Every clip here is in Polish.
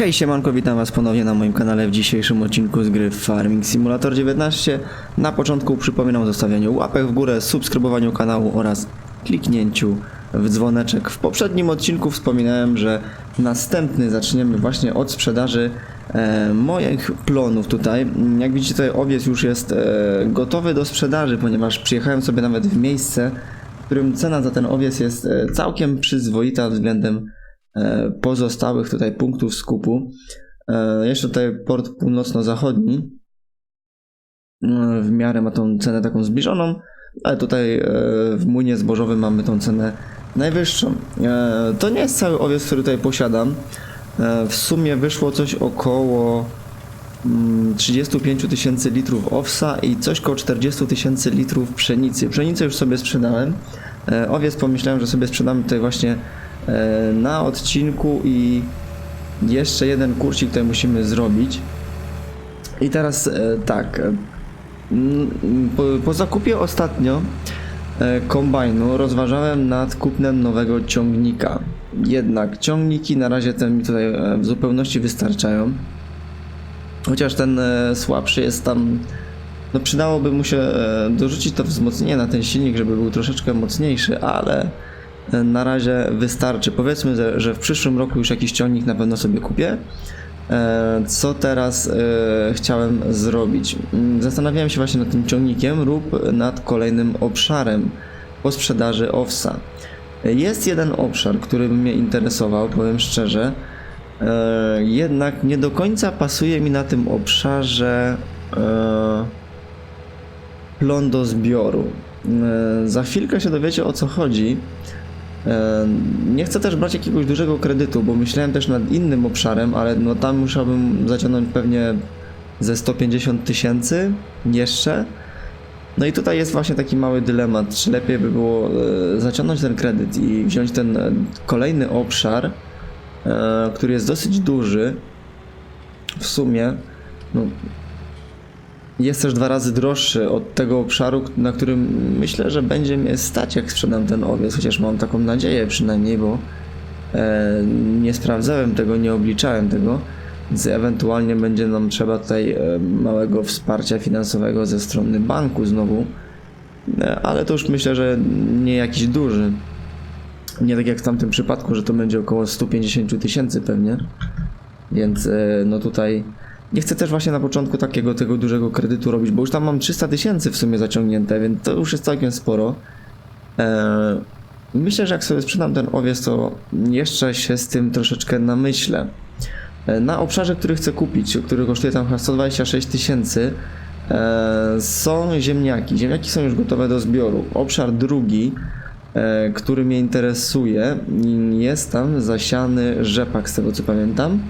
Hej siemanko, witam was ponownie na moim kanale w dzisiejszym odcinku z gry Farming Simulator 19. Na początku przypominam o zostawianiu łapek w górę, subskrybowaniu kanału oraz kliknięciu w dzwoneczek. W poprzednim odcinku wspominałem, że następny zaczniemy właśnie od sprzedaży e, moich plonów tutaj. Jak widzicie tutaj owiec już jest e, gotowy do sprzedaży, ponieważ przyjechałem sobie nawet w miejsce, w którym cena za ten owiec jest e, całkiem przyzwoita względem pozostałych tutaj punktów skupu. E, Jeszcze tutaj port północno-zachodni e, w miarę ma tą cenę taką zbliżoną, ale tutaj e, w młynie zbożowym mamy tą cenę najwyższą. E, To nie jest cały owiec, który tutaj posiadam. E, W sumie wyszło coś około mm, 35 tysięcy litrów owsa i coś koło 40 tysięcy litrów pszenicy. Pszenicę już sobie sprzedałem. E, Owiec pomyślałem, że sobie sprzedamy tutaj właśnie e, na odcinku i jeszcze jeden kurcik tutaj musimy zrobić. I teraz e, tak. e, Po, po zakupie ostatnio e, kombajnu rozważałem nad kupnem nowego ciągnika. Jednak ciągniki na razie te mi tutaj e, w zupełności wystarczają. Chociaż ten e, słabszy jest tam. No przydałoby mu się e, dorzucić to wzmocnienie na ten silnik, żeby był troszeczkę mocniejszy, ale e, na razie wystarczy. Powiedzmy, że, w przyszłym roku już jakiś ciągnik na pewno sobie kupię. E, Co teraz e, chciałem zrobić? Mm, Zastanawiałem się właśnie nad tym ciągnikiem lub nad kolejnym obszarem po sprzedaży owsa. Jest jeden obszar, który mnie interesował, powiem szczerze. E, Jednak nie do końca pasuje mi na tym obszarze plon do zbioru. Za chwilkę się dowiecie o co chodzi. Nie chcę też brać jakiegoś dużego kredytu, bo myślałem też nad innym obszarem, ale no tam musiałbym zaciągnąć pewnie ze 150 tysięcy jeszcze. No i tutaj jest właśnie taki mały dylemat, czy lepiej by było e, zaciągnąć ten kredyt i wziąć ten e, kolejny obszar, e, który jest dosyć duży. W sumie no, jest też dwa razy droższy od tego obszaru, na którym myślę, że będzie mnie stać, jak sprzedam ten owiec, chociaż mam taką nadzieję przynajmniej, bo e, nie sprawdzałem tego, nie obliczałem tego, więc ewentualnie będzie nam trzeba tutaj e, małego wsparcia finansowego ze strony banku znowu, e, ale to już myślę, że nie jakiś duży. Nie tak jak w tamtym przypadku, że to będzie około 150 000 tysięcy pewnie. Więc e, no tutaj nie chcę też właśnie na początku takiego tego dużego kredytu robić, bo już tam mam 300 tysięcy w sumie zaciągnięte, więc to już jest całkiem sporo. E, Myślę, że jak sobie sprzedam ten owiec, to jeszcze się z tym troszeczkę namyślę. E, Na obszarze, który chcę kupić, który kosztuje tam chyba 126 tysięcy, e, są ziemniaki. Ziemniaki są już gotowe do zbioru. Obszar drugi, e, który mnie interesuje, jest tam zasiany rzepak, z tego co pamiętam.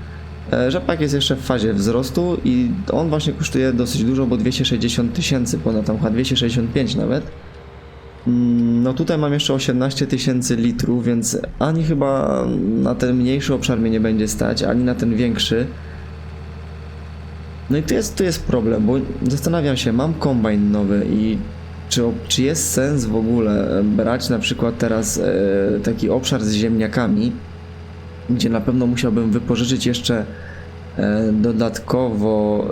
Rzepak jest jeszcze w fazie wzrostu i on właśnie kosztuje dosyć dużo, bo 260 tysięcy, ponad tam chyba 265 nawet. Mm, No tutaj mam jeszcze 18 tysięcy litrów, więc ani chyba na ten mniejszy obszar mnie nie będzie stać, ani na ten większy. No i tu jest, tu jest problem, bo zastanawiam się, mam kombajn nowy i czy, czy jest sens w ogóle brać na przykład teraz e, taki obszar z ziemniakami, gdzie na pewno musiałbym wypożyczyć jeszcze e, dodatkowo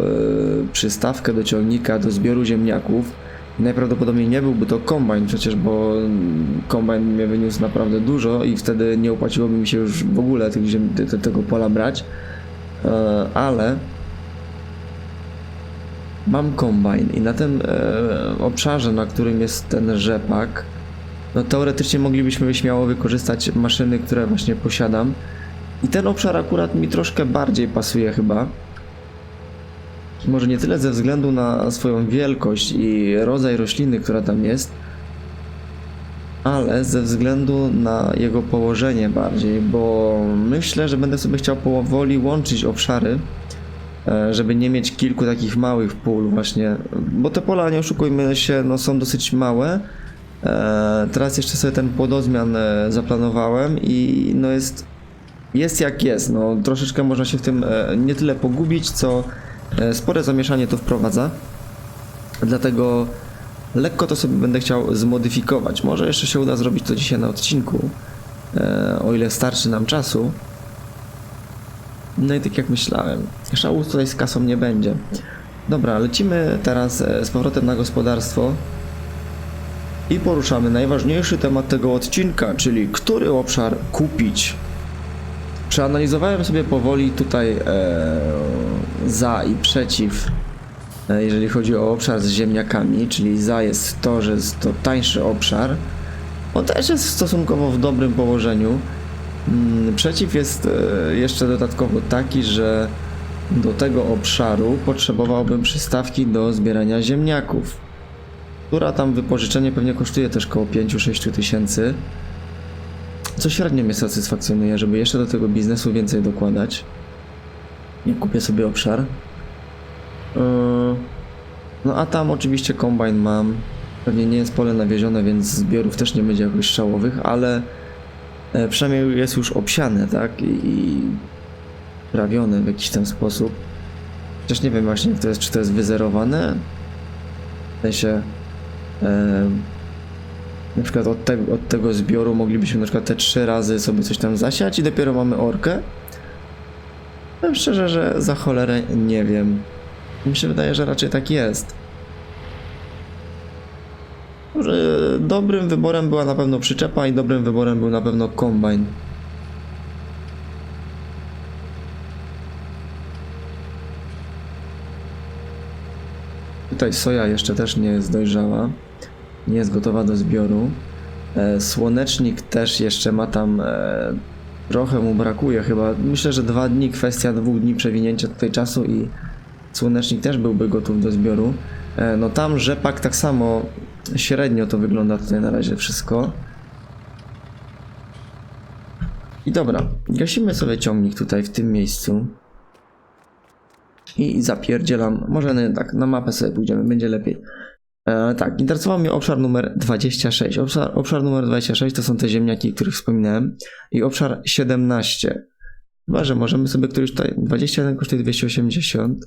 e, przystawkę do ciągnika do zbioru ziemniaków. Najprawdopodobniej nie byłby to kombajn przecież, bo kombajn mnie wyniósł naprawdę dużo i wtedy nie opłaciłoby mi się już w ogóle tych ziem, te, te, tego pola brać. E, ale mam kombajn i na tym obszarze, na którym jest ten rzepak, no teoretycznie moglibyśmy śmiało wykorzystać maszyny, które właśnie posiadam. I ten obszar akurat mi troszkę bardziej pasuje chyba. Może nie tyle ze względu na swoją wielkość i rodzaj rośliny, która tam jest, ale ze względu na jego położenie bardziej, bo myślę, że będę sobie chciał powoli łączyć obszary, e, żeby nie mieć kilku takich małych pól właśnie, bo te pola, nie oszukujmy się, no są dosyć małe. E, Teraz jeszcze sobie ten płodozmian e, zaplanowałem i no jest jest jak jest. No, troszeczkę można się w tym e, nie tyle pogubić, co e, spore zamieszanie to wprowadza. Dlatego lekko to sobie będę chciał zmodyfikować. Może jeszcze się uda zrobić to dzisiaj na odcinku, e, o ile starczy nam czasu. No i tak jak myślałem, szału tutaj z kasą nie będzie. Dobra, lecimy teraz z powrotem na gospodarstwo i poruszamy najważniejszy temat tego odcinka, czyli który obszar kupić. Przeanalizowałem sobie powoli tutaj e, za i przeciw, e, jeżeli chodzi o obszar z ziemniakami, czyli za jest to, że jest to tańszy obszar. On też jest stosunkowo w dobrym położeniu. Mm, Przeciw jest e, jeszcze dodatkowo taki, że do tego obszaru potrzebowałbym przystawki do zbierania ziemniaków, która tam wypożyczenie pewnie kosztuje też około 5-6 tysięcy, co średnio mnie satysfakcjonuje, żeby jeszcze do tego biznesu więcej dokładać. Nie kupię sobie obszar. Yy, No a tam oczywiście kombajn mam. Pewnie nie jest pole nawiezione, więc zbiorów też nie będzie jakoś szałowych, ale e, przynajmniej jest już obsiane, tak? I, trawione w jakiś tam sposób. Chociaż nie wiem właśnie, to jest, czy to jest wyzerowane. W sensie, e, na przykład od, te, od tego zbioru moglibyśmy na przykład te trzy razy sobie coś tam zasiać i dopiero mamy orkę. Powiem szczerze, że za cholerę nie wiem. Mi się wydaje, że raczej tak jest. Dobrym wyborem była na pewno przyczepa i dobrym wyborem był na pewno kombajn. Tutaj soja jeszcze też nie jest dojrzała. Nie jest gotowa do zbioru. E, Słonecznik też jeszcze ma tam. E, trochę mu brakuje chyba. Myślę, że dwa dni, kwestia dwóch dni przewinięcia tutaj czasu i słonecznik też byłby gotów do zbioru. E, no tam rzepak tak samo średnio to wygląda tutaj na razie wszystko. I dobra, gasimy sobie ciągnik tutaj w tym miejscu. I zapierdzielam. Może tak, na mapę sobie pójdziemy, będzie lepiej. E, tak, interesował mnie obszar numer 26. Obszar, obszar numer 26 to są te ziemniaki, o których wspominałem. I obszar 17. Chyba, że możemy sobie któryś tutaj. 21 kosztuje 280.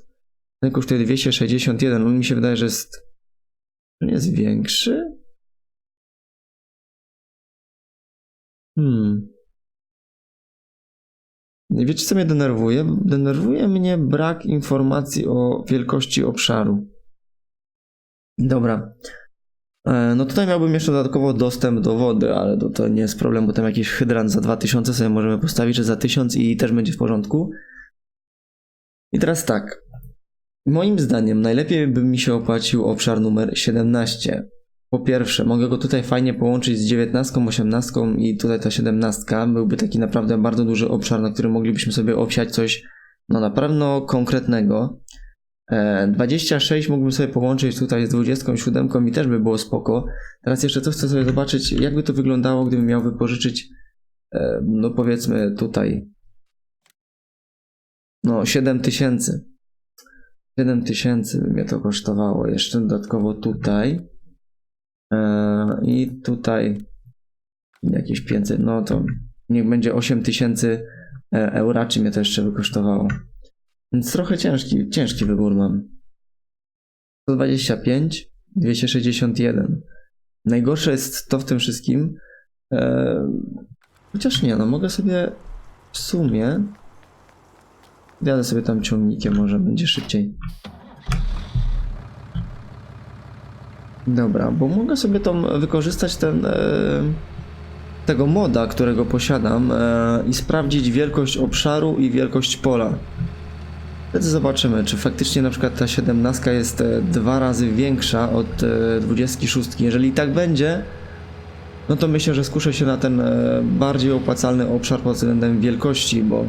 Ten kosztuje 261. On mi się wydaje, że jest. nie jest większy? Hmm. Wiecie, co mnie denerwuje? Denerwuje mnie brak informacji o wielkości obszaru. Dobra. E, No tutaj miałbym jeszcze dodatkowo dostęp do wody, ale to, to nie jest problem, bo tam jakiś hydrant za 2000 sobie możemy postawić, czy za 1000 i też będzie w porządku. I teraz tak. Moim zdaniem najlepiej by mi się opłacił obszar numer 17. Po pierwsze, mogę go tutaj fajnie połączyć z 19, 18 i tutaj ta 17. Byłby taki naprawdę bardzo duży obszar, na którym moglibyśmy sobie obsiać coś no na pewno konkretnego. E, 26 mógłbym sobie połączyć tutaj z 27 i też by było spoko. Teraz jeszcze coś chcę sobie zobaczyć, jakby to wyglądało, gdybym miał wypożyczyć, e, no powiedzmy tutaj, no 7000. 7000 by mnie to kosztowało. Jeszcze dodatkowo tutaj. E, I tutaj jakieś 500, no to niech będzie 8000 e, euro, czy mnie to jeszcze by kosztowało. Więc trochę ciężki, ciężki wybór mam. 125, 261. Najgorsze jest to w tym wszystkim. E, chociaż nie, no mogę sobie w sumie. Jadę sobie tam ciągnikiem, może będzie szybciej. Dobra, bo mogę sobie tą wykorzystać ten. E, tego moda, którego posiadam e, i sprawdzić wielkość obszaru i wielkość pola. Wtedy zobaczymy, czy faktycznie na przykład ta 17 jest e, dwa razy większa od e, 26. Jeżeli tak będzie, no to myślę, że skuszę się na ten e, bardziej opłacalny obszar pod względem wielkości, bo.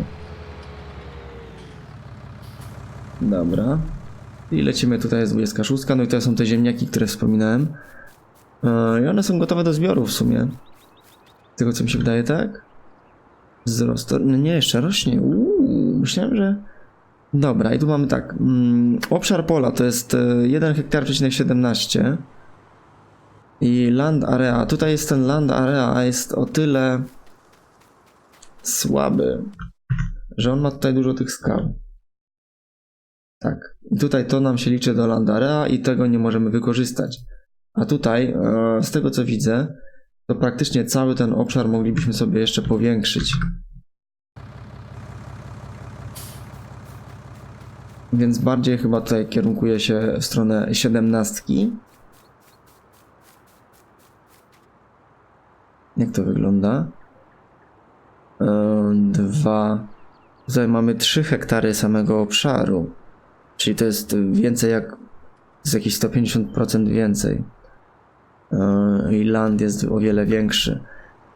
Dobra. I lecimy tutaj jest 26. No i to są te ziemniaki, które wspominałem. E, I one są gotowe do zbioru w sumie. Z tego co mi się wydaje, tak? Wzrost. No nie, jeszcze rośnie. Uuu, myślałem, że. Dobra, i tu mamy tak. Mm, obszar pola to jest e, 1 hektar przecinek 17. I land area. Tutaj jest ten land area, a jest o tyle słaby, że on ma tutaj dużo tych skał. Tak. I tutaj to nam się liczy do land area i tego nie możemy wykorzystać. A tutaj, e, z tego co widzę, to praktycznie cały ten obszar moglibyśmy sobie jeszcze powiększyć. Więc bardziej chyba tutaj kierunkuję się w stronę siedemnastki. Jak to wygląda? Ehm, Dwa. Tutaj mamy 3 hektary samego obszaru. Czyli to jest więcej jak. z jakieś 150% więcej. Ehm, I land jest o wiele większy.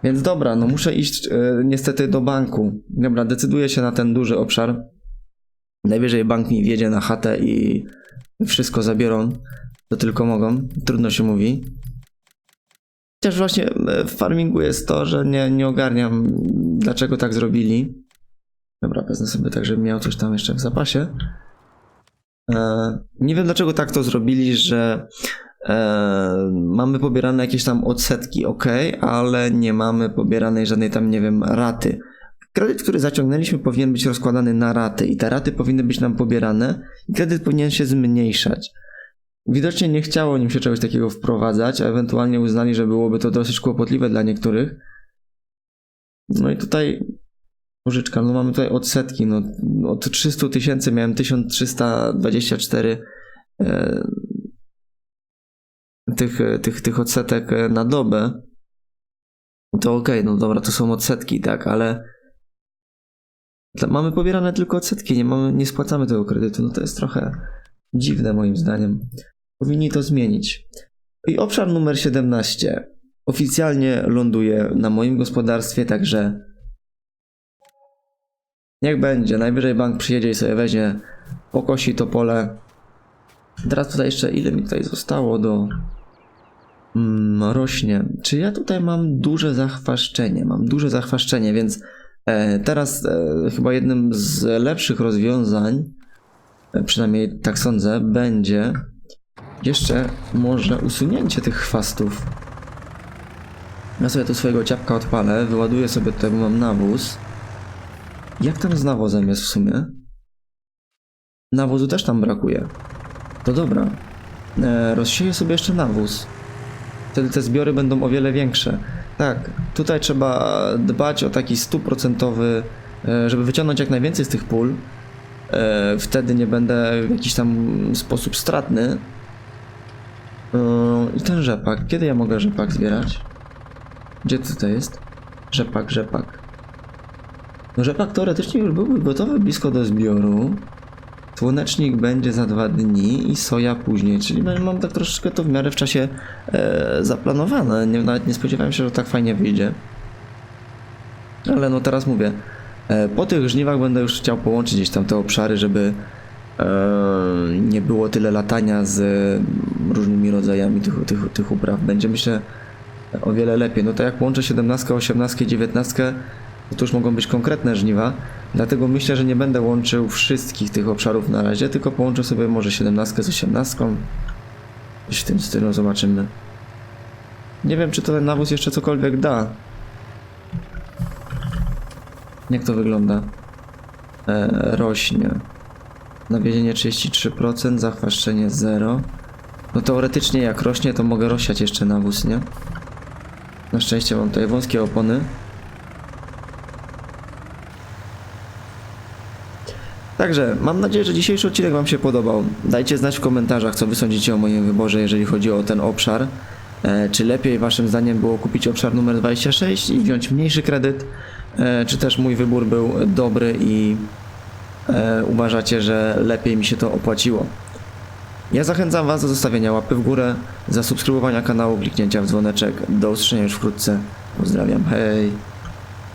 Więc dobra, no muszę iść e, niestety do banku. Dobra, decyduję się na ten duży obszar. Najwyżej bank mi wjedzie na chatę i wszystko zabiorą. To tylko mogą. Trudno się mówi. Chociaż właśnie e, w farmingu jest to, że nie, nie ogarniam, dlaczego tak zrobili. Dobra, wezmę sobie tak, żebym miał coś tam jeszcze w zapasie. E, nie wiem, dlaczego tak to zrobili, że e, mamy pobierane jakieś tam odsetki, ok, ale nie mamy pobieranej żadnej tam, nie wiem, raty. Kredyt, który zaciągnęliśmy, powinien być rozkładany na raty i te raty powinny być nam pobierane i kredyt powinien się zmniejszać. Widocznie nie chciało nim się czegoś takiego wprowadzać, a ewentualnie uznali, że byłoby to dosyć kłopotliwe dla niektórych. No i tutaj Pożyczka, no mamy tutaj odsetki, no od 300 tysięcy miałem 1324 e, tych, tych, tych odsetek e, na dobę. To okej, no dobra, to są odsetki, tak, ale mamy pobierane tylko odsetki, nie, mamy, nie spłacamy tego kredytu, no to jest trochę dziwne moim zdaniem. Powinni to zmienić. I obszar numer 17 oficjalnie ląduje na moim gospodarstwie, także Niech będzie. Najwyżej bank przyjedzie i sobie weźmie, pokosi to pole. Teraz tutaj jeszcze ile mi tutaj zostało do mm, rośnie. Czy ja tutaj mam duże zachwaszczenie? Mam duże zachwaszczenie, więc teraz e, chyba jednym z lepszych rozwiązań, e, przynajmniej tak sądzę, będzie jeszcze może usunięcie tych chwastów. Ja sobie tu swojego ciapka odpalę, wyładuję sobie tutaj, bo mam nawóz. Jak tam z nawozem jest w sumie? Nawozu też tam brakuje. To dobra. E, rozsieję sobie jeszcze nawóz. Wtedy te zbiory będą o wiele większe. Tak, tutaj trzeba dbać o taki stuprocentowy, e, żeby wyciągnąć jak najwięcej z tych pól. E, wtedy nie będę w jakiś tam sposób stratny. E, I ten rzepak. Kiedy ja mogę rzepak zbierać? Gdzie to tutaj jest? Rzepak, rzepak. No rzepak teoretycznie już byłby gotowy blisko do zbioru. Słonecznik będzie za dwa dni i soja później, czyli mam- mam tak troszeczkę to w miarę w czasie e, zaplanowane. Nie, nawet nie spodziewałem się, że tak fajnie wyjdzie. Ale no teraz mówię, e, po tych żniwach będę już chciał połączyć gdzieś tam te obszary, żeby e, nie było tyle latania z e, różnymi rodzajami tych, tych, tych upraw. Będzie myślę o wiele lepiej. No to jak połączę 17, 18 i 19, to już mogą być konkretne żniwa, dlatego myślę, że nie będę łączył wszystkich tych obszarów na razie, tylko połączę sobie może 17 z 18. Coś w tym stylu zobaczymy. Nie wiem, czy to ten nawóz jeszcze cokolwiek da. Jak to wygląda? E, rośnie. Nawiezienie 33%, zachwaszczenie 0. No teoretycznie jak rośnie, to mogę rozsiać jeszcze nawóz, nie? Na szczęście mam tutaj wąskie opony. Także mam nadzieję, że dzisiejszy odcinek Wam się podobał. Dajcie znać w komentarzach, co Wy sądzicie o moim wyborze, jeżeli chodzi o ten obszar. E, czy lepiej Waszym zdaniem było kupić obszar numer 26 i wziąć mniejszy kredyt, e, czy też mój wybór był dobry i e, uważacie, że lepiej mi się to opłaciło. Ja zachęcam Was do zostawienia łapy w górę, zasubskrybowania kanału, kliknięcia w dzwoneczek. Do usłyszenia już wkrótce. Pozdrawiam, hej!